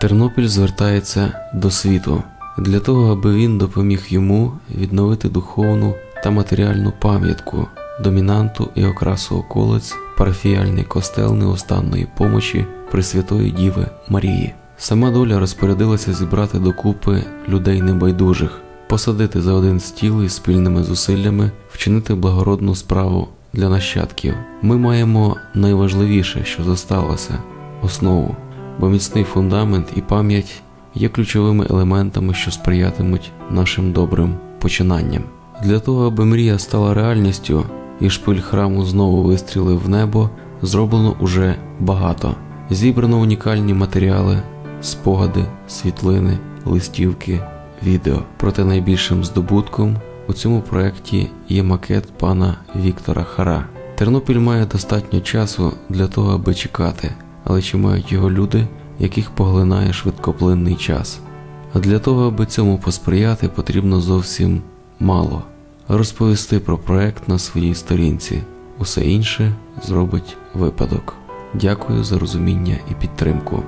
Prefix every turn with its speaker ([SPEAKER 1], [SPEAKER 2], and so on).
[SPEAKER 1] Тернопіль звертається до світу для того, аби він допоміг йому відновити духовну та матеріальну пам'ятку, домінанту і окрасу околиць, парафіяльний костел неустанної помочі Пресвятої Діви Марії. Сама доля розпорядилася зібрати докупи людей небайдужих, посадити за один стіл і спільними зусиллями вчинити благородну справу для нащадків. Ми маємо найважливіше, що зосталося основу, бо міцний фундамент і пам'ять є ключовими елементами, що сприятимуть нашим добрим починанням. Для того, аби мрія стала реальністю і шпиль храму знову вистрілив в небо, зроблено уже багато. Зібрано унікальні матеріали, спогади, світлини, листівки, відео. Проте найбільшим здобутком у цьому проєкті є макет пана Віктора Хара. Тернопіль має достатньо часу для того, аби чекати, але чи мають його люди, яких поглинає швидкоплинний час? А для того, аби цьому посприяти, потрібно зовсім мало розповісти про проект на своїй сторінці. Усе інше зробить випадок. Дякую за розуміння і підтримку.